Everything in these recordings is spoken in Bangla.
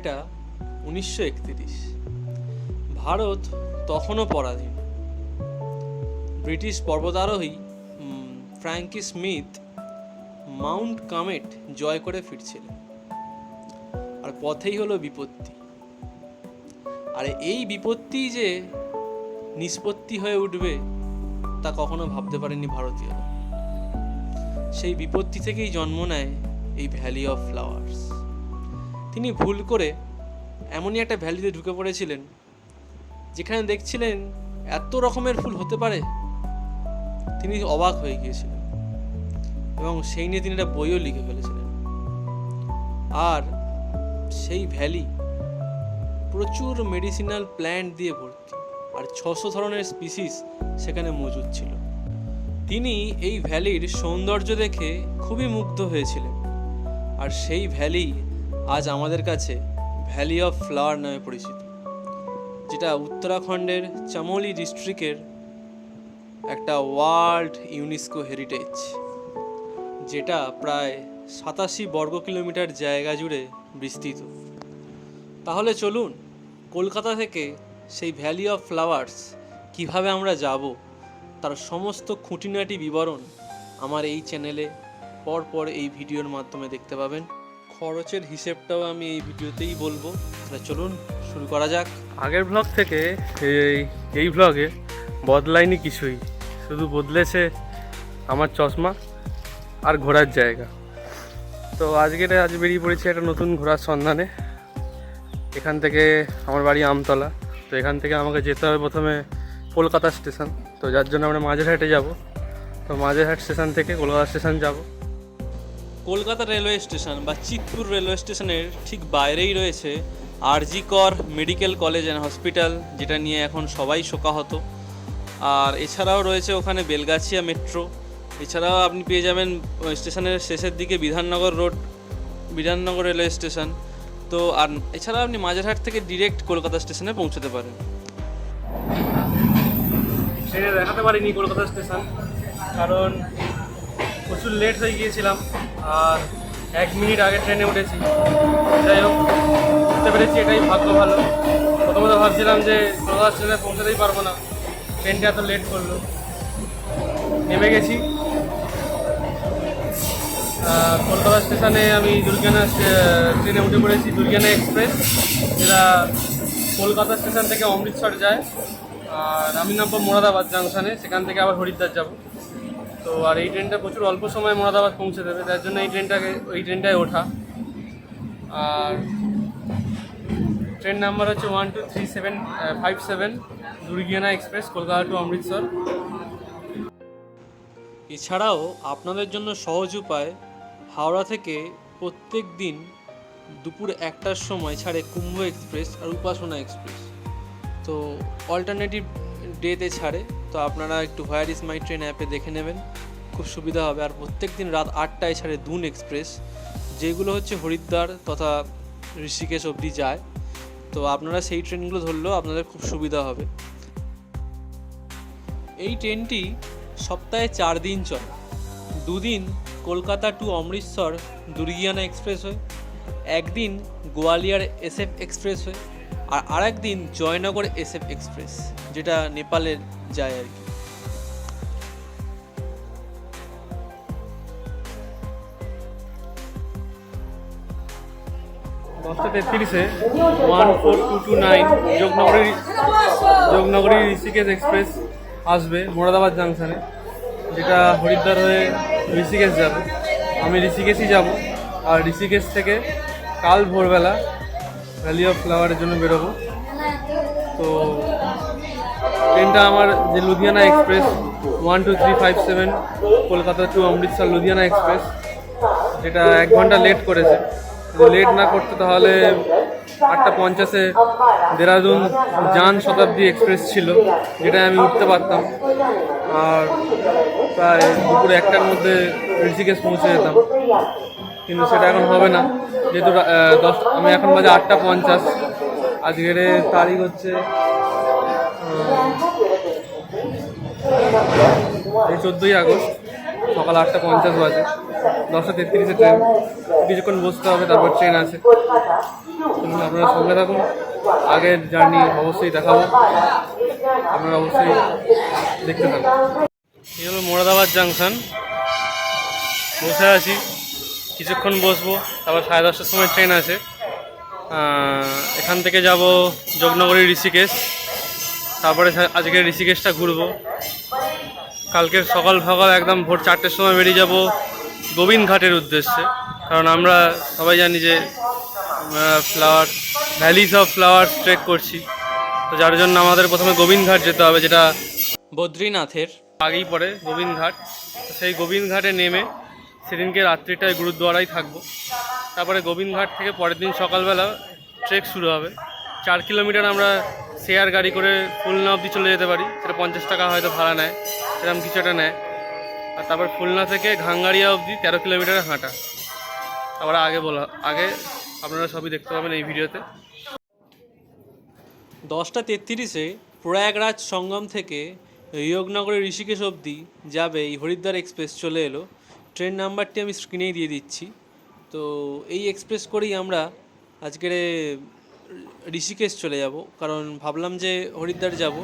সময়টা উনিশশো ভারত তখনও পরাধীন। ব্রিটিশ পর্বতারোহী ফ্র্যাঙ্কি স্মিথ মাউন্ট কামেট জয় করে ফিরছিলেন। আর পথেই হলো বিপত্তি। আর এই বিপত্তি যে নিষ্পত্তি হয়ে উঠবে, তা কখনো ভাবতে পারেনি ভারতীয়রা। সেই বিপত্তি থেকেই জন্ম নেয় এই ভ্যালি অফ ফ্লাওয়ার্স। তিনি ভুল করে এমনই একটা ভ্যালিতে ঢুকে পড়েছিলেন, যেখানে দেখছিলেন এত রকমের ফুল হতে পারে। তিনি অবাক হয়ে গিয়েছিলেন এবং সেই নিয়ে তিনি একটা বইও লিখে ফেলেছিলেন। আর সেই ভ্যালি প্রচুর মেডিসিনাল প্ল্যান্ট দিয়ে ভর্তি আর ছশো ধরনের স্পিসিস সেখানে মজুদ ছিল। তিনি এই ভ্যালির সৌন্দর্য দেখে খুবই মুগ্ধ হয়েছিলেন। আর সেই ভ্যালি আজ আমাদের কাছে ভ্যালি অফ ফ্লাওয়ার নামে পরিচিত, যেটা উত্তরাখণ্ডের চামোলি ডিস্ট্রিক্টের একটা ওয়ার্ল্ড ইউনেস্কো হেরিটেজ যেটা প্রায় সাতাশি বর্গ কিলোমিটার জায়গা জুড়ে বিস্তৃত। তাহলে চলুন কলকাতা থেকে সেই ভ্যালি অফ ফ্লাওয়ার্স কীভাবে আমরা যাব, তার সমস্ত খুঁটিনাটি বিবরণ আমার এই চ্যানেলে পরপর এই ভিডিওর মাধ্যমে দেখতে পাবেন। খরচের হিসেবটাও আমি এই ভিডিওতেই বলব। তাহলে চলুন, শুরু করা যাক। আগের ব্লগ থেকে এই এই ব্লগে বদলায়নি কিছুই। শুধু বদলেছে আমার চশমা আর ঘোরার জায়গা। তো আজকের আজ বেরিয়ে পড়েছি একটা নতুন ঘোরার সন্ধানে। এখান থেকে আমার বাড়ি আমতলা। তো এখান থেকে আমাকে যেতে হবে প্রথমে কলকাতা স্টেশন। তো যার জন্য আমরা মাঝেরহাটে যাব। তো মাঝেরহাট স্টেশন থেকে কলকাতা স্টেশন যাব। কলকাতা রেলওয়ে স্টেশন বা চিতপুর রেলওয়ে স্টেশনের ঠিক বাইরেই রয়েছে আরজি কর মেডিকেল কলেজ অ্যান্ড হসপিটাল, যেটা নিয়ে এখন সবাই শোকাহত। আর এছাড়াও রয়েছে ওখানে বেলগাছিয়া মেট্রো। এছাড়াও আপনি পেয়ে যাবেন স্টেশনের শেষের দিকে Bidhannagar road, Bidhannagar railway station. তো আর এছাড়াও আপনি মাঝেরহাট থেকে ডিরেক্ট কলকাতা স্টেশনে পৌঁছতে পারেন। ট্রেনে দেখাতে পারিনি কলকাতা স্টেশন, কারণ প্রচুর লেট হয়ে গিয়েছিলাম, আর এক মিনিট আগে ট্রেনে উঠেছি। যাই হোক উঠতে পেরেছি এটাই ভাগ্য ভালো। প্রথমত ভাবছিলাম যে কলকাতা স্টেশনে পৌঁছাতেই পারব না। ট্রেনটা এত লেট করল। নেমে গেছি। কলকাতা স্টেশনে আমি দুর্গানা ট্রেনে উঠে পড়েছি, দুর্গানা এক্সপ্রেস যেটা কলকাতা স্টেশন থেকে অমৃতসর যায়। আর আমি নামবো মোরাদাবাদ জাংশনে সেখান থেকে আবার হরিদ্বার যাব। তো আর এই ট্রেনটা প্রচুর অল্প সময় মোরাদাবাদ পৌঁছে দেবে, তার জন্য এই ট্রেনটাকে, ওই ট্রেনটায় ওঠা। আর ট্রেন নাম্বার হচ্ছে one, two, three, seven five, seven, Durgiana express, Kolkata to Amritsar. এছাড়াও আপনাদের জন্য সহজ উপায়, হাওড়া থেকে প্রত্যেক দিন দুপুর একটার সময় ছাড়ে কুম্ভ এক্সপ্রেস আর উপাসনা এক্সপ্রেস। তো অল্টারনেটিভ ডেতে ছাড়ে, তো আপনারা একটু হোয়ার ইজ মাই ট্রেন অ্যাপে দেখে নেবেন। খুব সুবিধা হবে। আর প্রত্যেক দিন রাত আটটায় ছাড়ে দুন এক্সপ্রেস যেগুলো হচ্ছে হরিদ্বার তথা ঋষিকেশ অবধি যায়। তো আপনারা সেই ট্রেনগুলো ধরলেও আপনাদের খুব সুবিধা হবে। এই ট্রেনটি সপ্তাহে চার দিন চলে। দুদিন কলকাতা টু অমৃতসর দুর্গিয়ানা এক্সপ্রেস হয়, একদিন গোয়ালিয়র এসএফ এক্সপ্রেস হয়, আর আরেক দিন জয়নগর এসএফ এক্সপ্রেস যেটা নেপালের যায় আর কি। দশটা তেত্রিশে one four two two nine Yognagari Yognagari Rishikesh express আসবে, মোরাদাবাদ জাংশনে যেটা হরিদ্বার হয়ে ঋষিকেশ যাবে। আমি ঋষিকেশই যাব। আর ঋষিকেশ থেকে কাল ভোরবেলা ভ্যালি অফ ফ্লাওয়ারের জন্য বেরোবো। তো ট্রেনটা আমার যে Ludhiana express one two three five seven Kolkata to Amritsar, Ludhiana express, যেটা এক ঘণ্টা লেট করেছে। লেট না করতে তাহলে আটটা পঞ্চাশে দেরাদুন যান শতাব্দী এক্সপ্রেস ছিল যেটা আমি উঠতে পারতাম। আর প্রায় দুপুরে একটার মধ্যে ঋষিকেশ পৌঁছে যেতাম। কিন্তু সেটা এখন হবে না। যেহেতু দশ, আমি এখন বাজে আটটা পঞ্চাশ। আজকের তারিখ হচ্ছে চোদ্দোই আগস্ট, সকাল আটটা পঞ্চাশ বাজে। দশটা তেত্রিশে ট্রেন। কিছুক্ষণ বসতে হবে, তারপর ট্রেন আছে। আপনারা সঙ্গে থাকুন। আগের জার্নি অবশ্যই দেখাবো। আপনারা অবশ্যই দেখতে থাকুন। এই হলো মোরাদাবাদ জাংশন। বসে আছি। কিছুক্ষণ বসবো। তারপর সাড়ে দশটার সময় ট্রেন আছে। এখান থেকে যাব যোগনগরী ঋষিকেশ। তারপরে আজকে ঋষিকেশটা ঘুরবো। কালকের সকাল সকাল একদম ভোর চারটের সময় বেরিয়ে যাব গোবিন্দ ঘাটের উদ্দেশ্যে। কারণ আমরা সবাই জানি যে flower valleys of flower trek করছি। তো যার জন্য আমাদের প্রথমে গোবিন্দ ঘাট যেতে হবে, যেটা বদ্রীনাথের আগেই পড়ে গোবিন্দ ঘাট। সেই গোবিন্দ ঘাটে নেমে সেদিনকে রাত্রিটায় গুরুদ্বারাই থাকব। তারপরে গোবিন্দ ঘাট থেকে পরের দিন সকালবেলা ট্রেক শুরু হবে। চার কিলোমিটার আমরা শেয়ার গাড়ি করে খুলনা অবধি চলে যেতে পারি। সেটা পঞ্চাশ টাকা হয়তো ভাড়া নেয়। এরকম কিছু একটা নেয়। আর তারপর খুলনা থেকে ঘাঙ্গারিয়া অবধি তেরো কিলোমিটার হাঁটা। আবার আগে বলা, আগে আপনারা সবই দেখতে পাবেন এই ভিডিওতে। দশটা তেত্রিশে প্রয়াগরাজ সঙ্গম থেকে যোগনগরের ঋষিকেশ অবধি যাবে এই হরিদ্বার এক্সপ্রেস চলে এলো। ট্রেন নাম্বারটি আমি স্ক্রিনেই দিয়ে দিচ্ছি। তো এই এক্সপ্রেস করেই আমরা আজকের ঋষিকেশ চলে যাব। কারণ ভাবলাম যে হরিদ্বার যাব,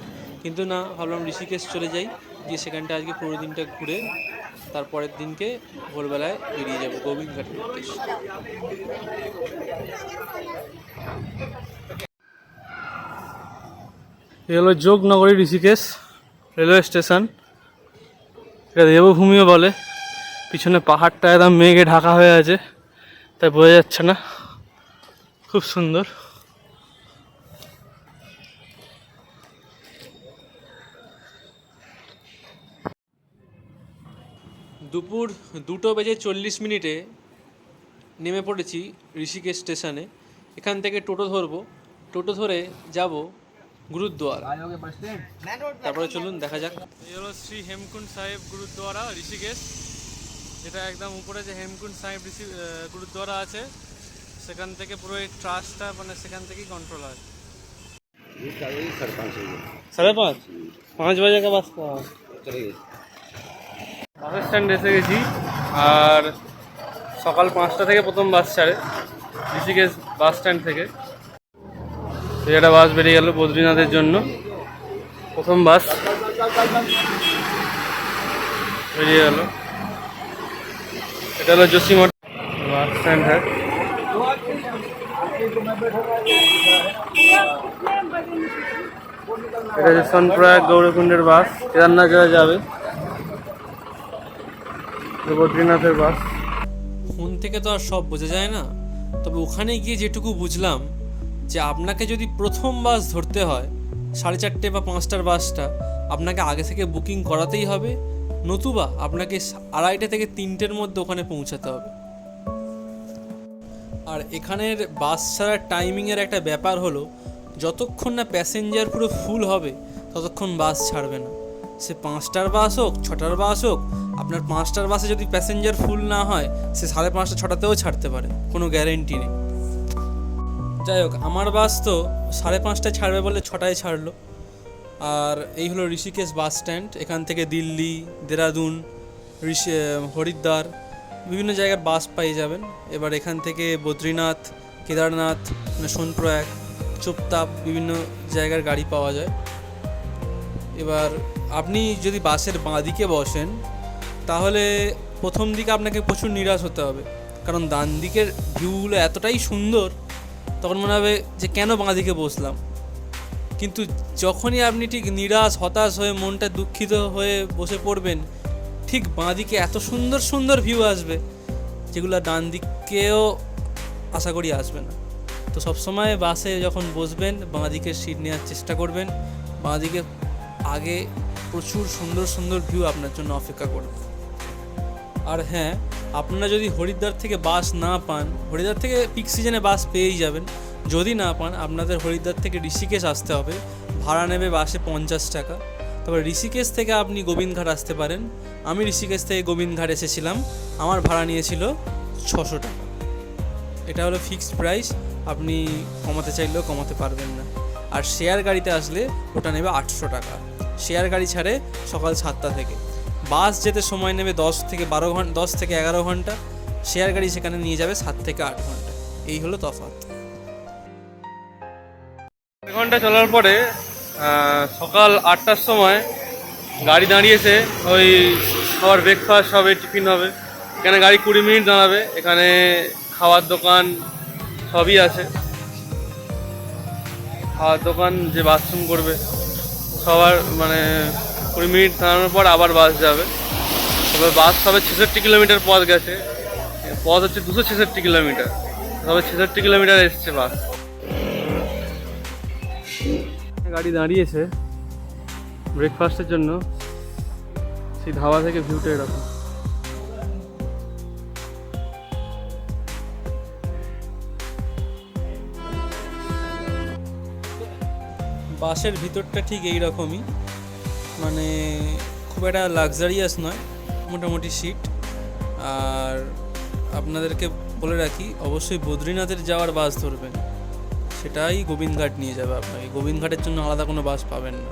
কিন্তু না, ভাবলাম ঋষিকেশ চলে যাই। গিয়ে সেখানটা আজকে পুরো দিনটা ঘুরে তারপরের দিনকে ভোরবেলায় বেরিয়ে যাব গোবিন্দ ঘাটের উদ্দেশ্যে। এ হলো যোগনগরী ঋষিকেশ রেলওয়ে স্টেশন। এটা দেবভূমিও বলে। পিছনে পাহাড়টা একদম মেঘে ঢাকা হয়ে আছে, তাই বোঝা যাচ্ছে না। খুব সুন্দর। দুপুর দুটো বেজে চল্লিশ মিনিটে নেমে পড়েছি ঋষিকেশ স্টেশনে। এখান থেকে টোটো ধরবো। টোটো ধরে যাব গুরুদ্বার। তারপরে চলুন দেখা যাক। এই হলো শ্রী হেমকুণ্ড সাহেব গুরুদ্বারা ঋষিকেশ। এটা একদম উপরে যে হেমকুণ্ড সাহেব ঋষি গুরুদ্বারা আছে সেখান থেকে পুরো এই ট্রাস্টটা মানে সেখান থেকেই কন্ট্রোল হয়। সাড়ে পাঁচ? পাঁচ বাজে কা বাস বাস স্ট্যান্ড এসে গেছি। আর সকাল পাঁচটা থেকে প্রথম বাস ছাড়ে, ঋষিকেশ বাস স্ট্যান্ড থেকে। একটা বাস বেরিয়ে গেল বদ্রীনাথের জন্য। প্রথম বাস বেরিয়ে গেল। এটা হলো যোশীমঠ বাস স্ট্যান্ড হ্যাঁ এটা হচ্ছে সোনপ্রয়াগ গৌরকুণ্ডের বাস। কেদারনাথ যাবে। বদ্রীনাথের বাস। ফোন থেকে তো আর সব বোঝা যায় না। তবে ওখানে গিয়ে যেটুকু বুঝলাম, যে আপনাকে যদি প্রথম বাস ধরতে হয়, সাড়ে চারটে বা পাঁচটার বাসটা, আপনাকে আগে থেকে বুকিং করাতেই হবে, নতুবা আপনাকে আড়াইটে থেকে তিনটের মধ্যে ওখানে পৌঁছাতে হবে। আর এখানের বাস ছাড়ার টাইমিংয়ের একটা ব্যাপার হলো, যতক্ষণ না প্যাসেঞ্জার পুরো ফুল হবে, ততক্ষণ বাস ছাড়বে না। সে পাঁচটার বাস হোক, ছটার বাস হোক, আপনার পাঁচটার বাসে যদি প্যাসেঞ্জার ফুল না হয়, সে সাড়ে পাঁচটা, ছটাতেও ছাড়তে পারে, কোনো গ্যারেন্টি নেই। যাই হোক, আমার বাস তো সাড়ে পাঁচটায় ছাড়বে বলে ছটায় ছাড়লো। আর এই হলো ঋষিকেশ বাস স্ট্যান্ড এখান থেকে দিল্লি, দেরাদুন, ঋষি হরিদ্বার, বিভিন্ন জায়গার বাস পেয়ে যাবেন। এবার এখান থেকে বদ্রীনাথ, কেদারনাথ মানে সোনপ্রয়াগ, চুপতাপ, বিভিন্ন জায়গার গাড়ি পাওয়া যায়। এবার আপনি যদি বাসের বাঁ দিকে বসেন, তাহলে প্রথম দিকে আপনাকে প্রচুর নিরাশ হতে হবে। কারণ ডান দিকের ভিউগুলো এতটাই সুন্দর, তখন মনে হবে যে কেন বাঁ দিকে বসলাম? কিন্তু যখনই আপনি ঠিক নিরাশ, হতাশ হয়ে মনটা দুঃখিত হয়ে বসে পড়বেন, ঠিক বাঁ দিকে এত সুন্দর সুন্দর ভিউ আসবে, যেগুলো ডান দিকেও আশা করি আসবে না। তো সবসময় বাসে যখন বসবেন বাঁ দিকে সিট নেওয়ার চেষ্টা করবেন বাঁ দিকে আগে প্রচুর সুন্দর সুন্দর ভিউ আপনার জন্য অপেক্ষা করবে। আর হ্যাঁ আপনারা যদি হরিদ্বার থেকে বাস না পান, হরিদ্বার থেকে পিক সিজনে বাস পেয়েই যাবেন। যদি না পান, আপনাদের হরিদ্বার থেকে ঋষিকেশ আসতে হবে। ভাড়া নেবে বাসে পঞ্চাশ টাকা। তবে ঋষিকেশ থেকে আপনি গোবিন্দঘাট আসতে পারেন। আমি ঋষিকেশ থেকে গোবিন্দঘাট এসেছিলাম। আমার ভাড়া নিয়েছিল ছশো টাকা। এটা হলো ফিক্সড প্রাইস আপনি কমাতে চাইলেও কমাতে পারবেন না। আর শেয়ার গাড়িতে আসলে ওটা নেবে আটশো টাকা। শেয়ার গাড়ি ছাড়ে সকাল সাতটা থেকে। বাস যেতে সময় নেবে দশ থেকে বারো ঘণ্টা দশ থেকে এগারো ঘণ্টা। শেয়ার গাড়ি সেখানে নিয়ে যাবে সাত থেকে আট ঘণ্টা। এই হলো তফাৎ। ঘণ্টা চলার পরে সকাল আটটার সময় গাড়ি দাঁড়িয়েছে, ওই সবার ব্রেকফাস্ট হবে টিফিন হবে। এখানে গাড়ি কুড়ি মিনিট দাঁড়াবে, এখানে খাওয়ার দোকান সবই আছে। খাওয়ার দোকান যে বাথরুম করবে। সবার মানে কুড়ি মিনিট দাঁড়ানোর পর আবার বাস যাবে। তবে বাস সবে ছেষট্টি কিলোমিটার পথ গেছে। পথ হচ্ছে দুশো ছেষট্টি কিলোমিটার। তবে ছেষট্টি কিলোমিটার এসছে বাস। গাড়ি দাঁড়িয়েছে ব্রেকফাস্টের জন্য। সেই ধাবা থেকে ভিউটা এরকম। বাসের ভিতরটা ঠিক এই রকমই মানে খুব একটা লাক্সারিয়াস নয়, মোটামুটি সিট আর আপনাদেরকে বলে রাখি, অবশ্যই বদ্রীনাথের যাওয়ার বাস ধরবেন। সেটাই গোবিন্দঘাট নিয়ে যাবে আপনাকে। গোবিন্দঘাটের জন্য আলাদা কোনো বাস পাবেন না।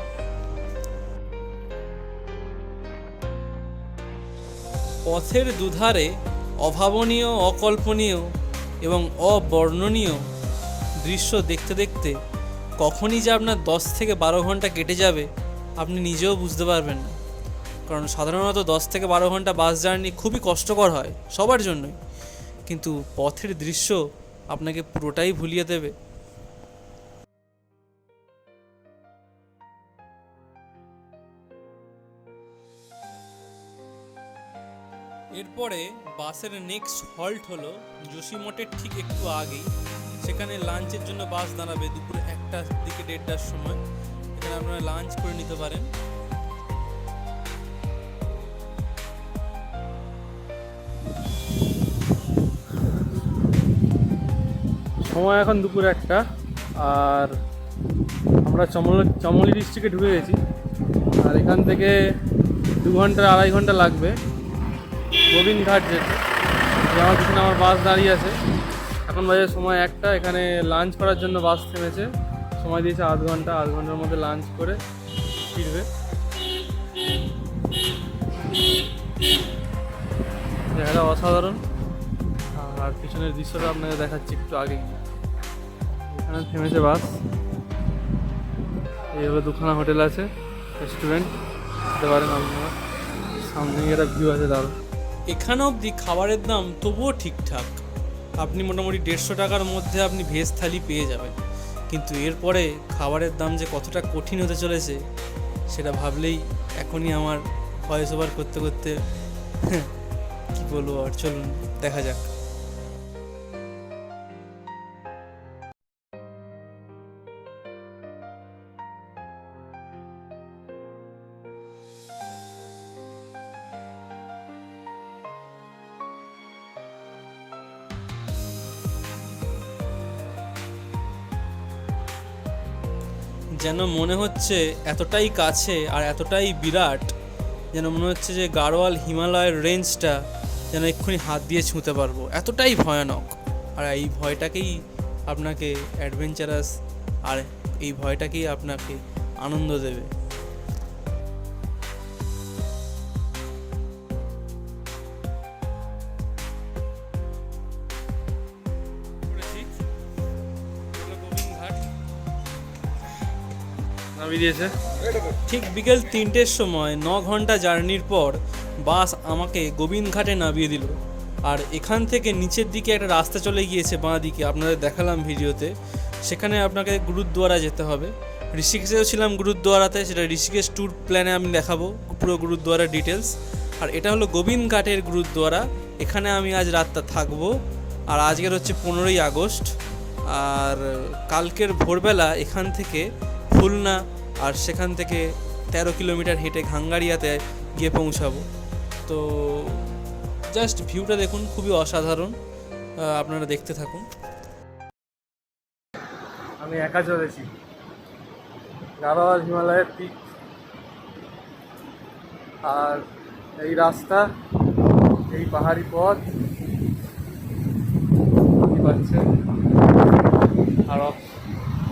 পথের দুধারে অভাবনীয়, অকল্পনীয় এবং অবর্ণনীয় দৃশ্য দেখতে দেখতে কখনই যে আপনার দশ থেকে বারো ঘণ্টা কেটে যাবে, আপনি নিজেও বুঝতে পারবেন না। কারণ সাধারণত দশ থেকে বারো ঘণ্টা বাস জার্নি খুবই কষ্টকর হয় সবার জন্যই। কিন্তু পথের দৃশ্য আপনাকে পুরোটাই ভুলিয়ে দেবে। এরপরে বাসের নেক্সট হল্ট হলো যোশীমঠের ঠিক একটু আগেই। সেখানে লাঞ্চের জন্য বাস দাঁড়াবে দুপুরে একটার দিকে দেড়টার সময়। এখানে আপনারা লাঞ্চ করে নিতে পারেন। সময় এখন দুপুর একটা, আর আমরা চমল, চমলি ডিস্ট্রিক্টে ঢুকে গেছি। আর এখান থেকে দু ঘণ্টা, আড়াই ঘণ্টা লাগবে। গোবিন্দঘাট যেতে। আমার পিছনে আমার বাস দাঁড়িয়ে আছে। এখন বাজে সময় একটা, এখানে লাঞ্চ করার জন্য বাস থেমেছে। সময় দিয়েছে আধ ঘণ্টা, আধ ঘণ্টার মধ্যে লাঞ্চ করে ফিরবে। জায়গাটা অসাধারণ। আর পিছনের দৃশ্যটা আপনাকে দেখাচ্ছি একটু আগে এখানে থেমেছে বাস এই হলো দুখানা হোটেল আছে রেস্টুরেন্ট যেতে পারেন আপনারা। সামনে একটা ভিউ আছে দারুণ। এখানে অবধি খাবারের দাম তবুও ঠিকঠাক। আপনি মোটামুটি দেড়শো টাকার মধ্যে আপনি ভেজ থালি পেয়ে যাবেন। কিন্তু এরপরে খাবারের দাম যে কতটা কঠিন হতে চলেছে, সেটা ভাবলেই এখনই আমার ভয়েস ওভার করতে করতে কি বলব আর চলুন, দেখা যাক। যেন মনে হচ্ছে এতটাই কাছে আর এতটাই বিরাট, যেন মনে হচ্ছে যে গাড়োয়াল হিমালয়ের রেঞ্জটা যেন এক্ষুনি হাত দিয়ে ছুঁতে পারব। এতটাই ভয়ানক। আর এই ভয়টাকেই আপনাকে অ্যাডভেঞ্চারাস আর এই ভয়টাকেই আপনাকে আনন্দ দেবে। দিয়েছে। ঠিক বিকেল তিনটের সময় ন ঘণ্টা জার্নির পর বাস আমাকে গোবিন্দঘাটে নামিয়ে দিল। আর এখান থেকে নিচের দিকে একটা রাস্তা চলে গিয়েছে বাঁ দিকে, আপনাদের দেখালাম ভিডিওতে। সেখানে আপনাকে গুরুদ্বারা যেতে হবে। ঋষিকেশেও ছিলাম গুরুদ্বারাতে, সেটা ঋষিকেশ ট্যুর প্ল্যানে আমি দেখাবো পুরো গুরুদ্বারার ডিটেলস আর এটা হলো গোবিন্দঘাটের গুরুদ্বারা, এখানে আমি আজ রাতটা থাকব। আর আজকের হচ্ছে পনেরোই আগস্ট। আর কালকের ভোরবেলা এখান থেকে খুলনা আর সেখান থেকে তেরো কিলোমিটার হেঁটে ঘাঙ্গারিয়াতে গিয়ে পৌঁছাবো। তো জাস্ট ভিউটা দেখুন, খুবই অসাধারণ। আপনারা দেখতে থাকুন। আমি একা চলেছি। গাড়োয়াল হিমালয়ের পিক। আর এই রাস্তা, এই পাহাড়ি পথ। পাচ্ছেন। আর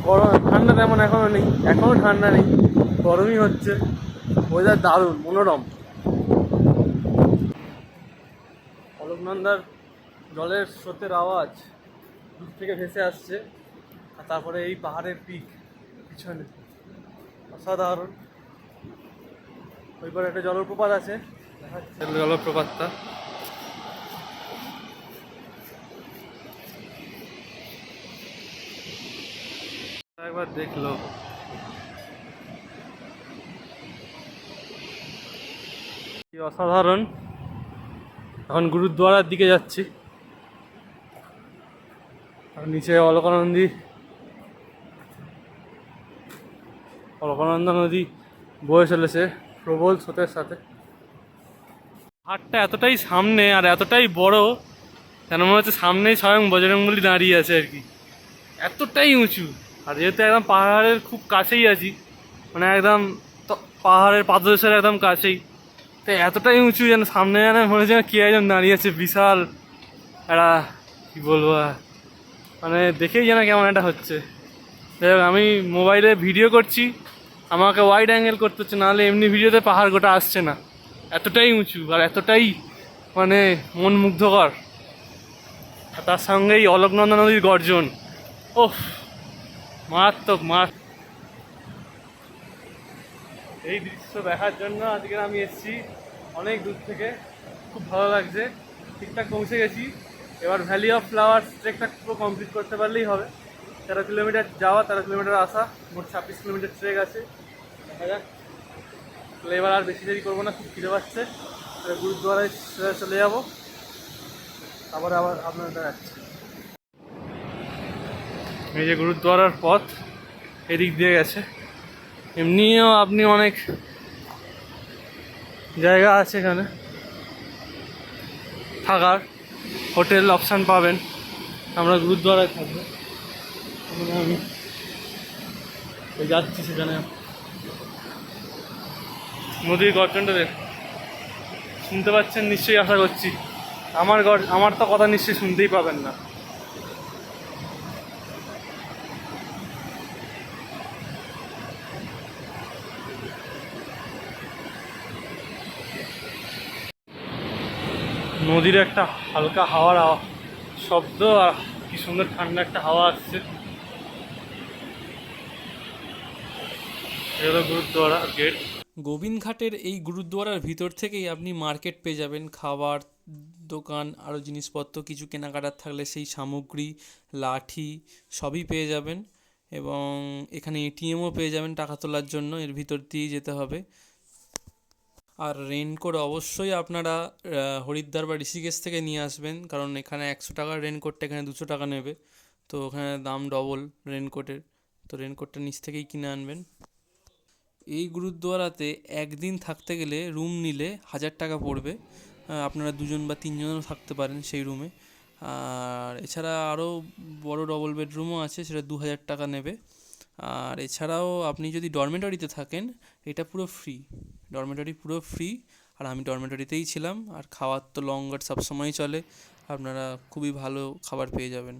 গরম, ঠান্ডা তেমন এখনও নেই এখনও ঠান্ডা নেই, গরমই হচ্ছে ওয়েদার দারুণ, মনোরম। অলোকনন্দার জলের স্রোতের আওয়াজ দূর থেকে ভেসে আসছে, আর তারপরে এই পাহাড়ের পিক, পিছনে। অসাধারণ। ওইবার একটা জলপ্রপাত আছে জলপ্রপাতটা। একবার দেখল। কি অসাধারণ। এখন গুরুদ্বারার দিকে যাচ্ছি। আর নিচে অলকানন্দী। অলকানন্দা নদী বয়ে চলেছে প্রবল স্রোতের সাথে। হাটটা এতটাই সামনে আর এতটাই বড় কেন মনে হচ্ছে সামনেই স্বয়ং বজরঙ্গলি দাঁড়িয়ে আছে আর কি। এতটাই উঁচু। আর যেহেতু একদম পাহাড়ের খুব কাছেই আছি মানে একদম পাহাড়ের পাদদেশের একদম কাছেই, তো এতটাই উঁচু যেন সামনে যেন মনে হচ্ছে কে একজন দাঁড়িয়ে আছে, বিশাল। একটা কী বলব মানে দেখেই যেন কেমন একটা হচ্ছে। যাই আমি মোবাইলে ভিডিও করছি, আমাকে ওয়াইড অ্যাঙ্গেল করতে হচ্ছে নাহলে এমনি ভিডিওতে পাহাড় গোটা আসছে না। এতটাই উঁচু আর এতটাই মানে মন মুগ্ধকর। আর তার সঙ্গেই অলকনন্দা নদীর গর্জন। ওহ মারাত্মক মার এই দৃশ্য দেখার জন্য আজকে আমি এসেছি অনেক দূর থেকে। খুব ভালো লাগছে। ঠিকঠাক পৌঁছে গেছি। এবার ভ্যালি অফ ফ্লাওয়ার্স ট্রেকটা পুরো কমপ্লিট করতে পারলেই হবে। তেরো কিলোমিটার যাওয়া, তেরো কিলোমিটার আসা, মোট ছাব্বিশ কিলোমিটার ট্রেক আছে। দেখা যাক। তাহলে এবার আর বেশি দেরি করব না, খুব ফিরে পাচ্ছে। গুরুদ্বারায় চলে যাব। তারপরে আবার আপনাদের দেখাচ্ছি। এই যে গুরুদ্বারার পথ, এদিক দিয়ে গেছে। এমনিও আপনি অনেক জায়গা আছে এখানে। থাকার হোটেল অপশান পাবেন। আমরা গুরুদ্বারায় থাকব। আমি যাচ্ছি সেখানে। নদীর গর্জনটা দেখ শুনতে পাচ্ছেন নিশ্চয়ই আশা করছি। আমার গর আমার তো কথা নিশ্চয়ই শুনতেই পাবেন না। নদীর একটা হালকা হাওয়ার শব্দ আর কি সুন্দর ঠান্ডা একটা হাওয়া আসছে। গুরুদ্বারা গেট গোবিন্দঘাটের এই গুরুদ্বারার ভিতর থেকেই আপনি মার্কেট পেয়ে যাবেন। খাবার, দোকান, আরও জিনিসপত্র, কিছু কেনাকাটার থাকলে সেই সামগ্রী, লাঠি সবই পেয়ে যাবেন এবং এখানে এটিএমও পেয়ে যাবেন টাকা তোলার জন্য। এর ভিতর দিয়েই যেতে হবে। আর রেনকোট অবশ্যই আপনারা হরিদ্বার বা ঋষিকেশ থেকে নিয়ে আসবেন। কারণ এখানে একশো টাকার রেনকোটটা এখানে দুশো টাকা নেবে। তো ওখানে দাম ডবল রেনকোটের তো রেনকোটটা নিচ থেকেই কিনে আনবেন। এই গুরুদ্বারাতে একদিন থাকতে গেলে রুম নিলে হাজার টাকা পড়বে। আপনারা দুজন বা তিনজনও থাকতে পারেন সেই রুমে আর এছাড়া আরও বড় ডবল বেডরুমও আছে, সেটা দু হাজার টাকা নেবে। আর এছাড়াও আপনি যদি ডরমেটরিতে থাকেন, এটা পুরো ফ্রি ডরমেটরি পুরো ফ্রি আর আমি ডরমেটরিতেই ছিলাম, আর খাওয়ার তো লঙ্গার সবসময়ই চলে, আপনারা খুবই ভালো খাবার পেয়ে যাবেন।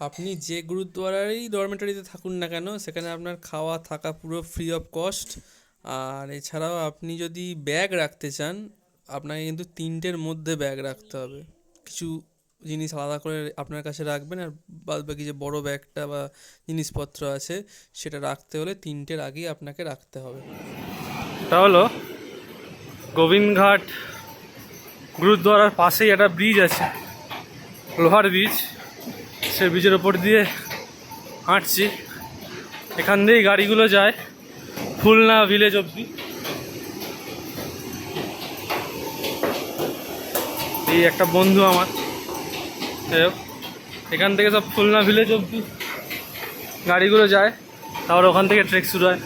আপনি যে গুরুদ্বারারই ডরমেটরিতে থাকুন না কেন, সেখানে আপনার খাওয়া থাকা পুরো ফ্রি অফ কস্ট আর এছাড়াও আপনি যদি ব্যাগ রাখতে চান, আপনাকে কিন্তু তিনটের মধ্যে ব্যাগ রাখতে হবে। কিছু জিনিস আলাদা করে আপনার কাছে রাখবেন আর বাদ বাকি যে বড় ব্যাগটা বা জিনিসপত্র আছে, সেটা রাখতে হলে তিনটের আগেই আপনাকে রাখতে হবে। এটা হলো গোবিন্দঘাট গুরুদ্বারার পাশেই একটা ব্রিজ আছে। লোহার ব্রিজ সে ব্রিজের ওপর দিয়ে হাঁটছি। এখান দিয়েই গাড়িগুলো যায় খুলনা ভিলেজ অবধি। এই একটা বন্ধু আমার। এখান থেকে সব খুলনা ভিলেজ অবধি গাড়িগুলো যায়, তারপর ওখান থেকে ট্রেক শুরু হয়।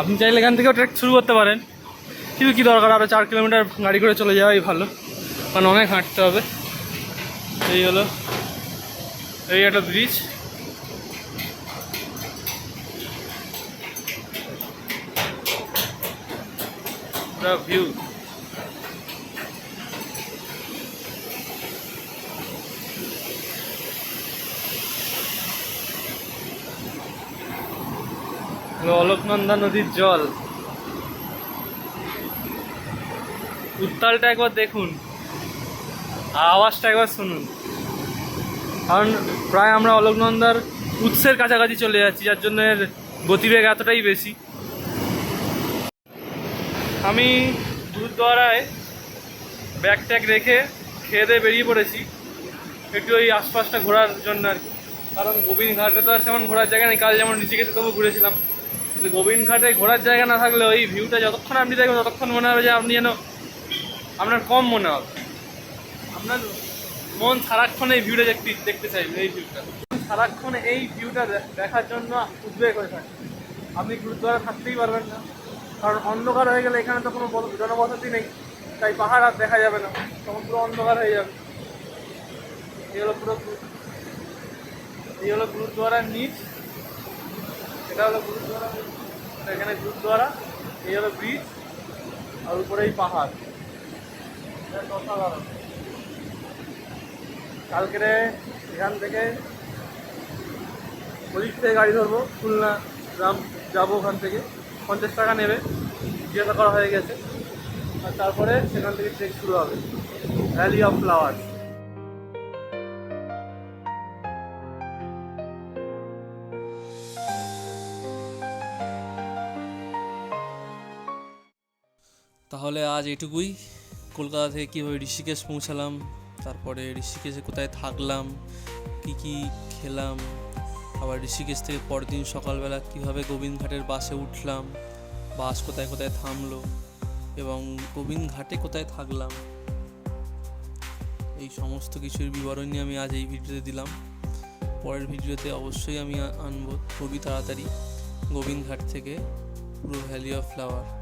আপনি চাইলে এখান থেকেও ট্রেক শুরু করতে পারেন। কিন্তু কী দরকার? আরও চার কিলোমিটার গাড়ি করে চলে যাওয়াই ভালো। কারণ অনেক হাঁটতে হবে। এই হলো, এই একটা ব্রিজ ভিউ অলোকনন্দা নদীর জল। উত্তালটা একবার দেখুন। আওয়াজটা একবার শুনুন। কারণ প্রায় আমরা অলোকনন্দার উৎসের কাছাকাছি চলে যাচ্ছি, যার জন্য এর গতিবেগ এতটাই বেশি। আমি গুরুদ্বারায় ব্যাগ ট্যাগ রেখে খেয়ে দিয়ে বেরিয়ে পড়েছি। একটু ওই আশপাশটা ঘোরার জন্য আর কি। কারণ গোবিন্দ ঘাটে তো আর তেমন ঘোরার জায়গা নেই। কাল যেমন ঋষিকেশে তবু ঘুরেছিলাম। কিন্তু গোবিন্দ ঘাটে ঘোরার জায়গা না থাকলে ওই ভিউটা যতক্ষণ আপনি দেখবেন ততক্ষণ মনে হবে যে আপনি যেন আপনার কম মনে হবে। আপনার মন সারাক্ষণ এই ভিউটা দেখতে দেখতে চাইবে এই ভিউটা সারাক্ষণ এই ভিউটা দেখার জন্য উদ্বেগ হয়ে থাকে। আপনি গুরুদ্বারা থাকতেই পারবেন না। কারণ অন্ধকার হয়ে গেলে এখানে তো কোনো বস- জনবসতি নেই। তাই পাহাড় আর দেখা যাবে না। তখন পুরো অন্ধকার হয়ে যাবে। এই হলো পুরো এই হলো গুরুদ্বারার নিচ। এটা হলো গুরুদ্বারা এখানে গুরুদ্বারা, এই হলো ব্রিজ আর উপরে এই পাহাড়। অসাধারণ কালকে এখান থেকে ওদিক থেকে গাড়ি ধরবো, খুলনা গ্রাম যাব ওখান থেকে। পঞ্চাশ টাকা নেবে, জিজ্ঞাসা করা হয়ে গেছে। আর তারপরে সেখান থেকে ট্রেক শুরু হবে। ভ্যালি অফ ফ্লাওয়ার তাহলে আজ এটুকুই। কলকাতা থেকে কীভাবে ঋষিকেশ পৌঁছালাম, তারপরে ঋষিকেশে কোথায় থাকলাম, কী কী খেলাম, আবার ঋষিকেশ থেকে পরের দিন সকালবেলা কীভাবে গোবিন্দঘাটের বাসে উঠলাম, বাস কোথায় কোথায় থামলো এবং গোবিন্দ ঘাটে কোথায় থাকলাম, এই সমস্ত কিছুর বিবরণী আমি আজ এই ভিডিওতে দিলাম। পরের ভিডিওতে অবশ্যই আমি আনব। খুবই তাড়াতাড়ি গোবিন্দ ঘাট থেকে পুরো ভ্যালি অফ ফ্লাওয়ার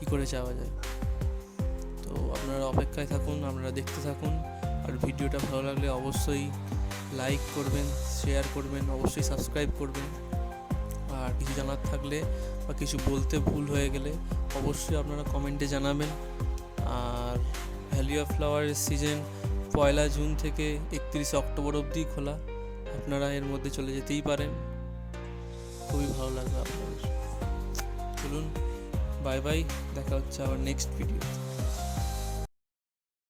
কী করে যাওয়া যায়। তো আপনারা অপেক্ষায় থাকুন, আপনারা দেখতে থাকুন। আর ভিডিওটা ভালো লাগলে অবশ্যই লাইক করবেন শেয়ার করবেন, অবশ্যই সাবস্ক্রাইব করবেন। আর কিছু জানার থাকলে বা কিছু বলতে ভুল হয়ে গেলে অবশ্যই আপনারা কমেন্টে জানাবেন। আর ভ্যালি অফ ফ্লাওয়ারের সিজন পয়লা জুন থেকে একত্রিশে অক্টোবর অবধি খোলা। আপনারা এর মধ্যে চলে যেতেই পারেন। খুবই ভালো লাগবে আপনাদের। চলুন বাই বাই দেখা হচ্ছে আবার নেক্সট ভিডিও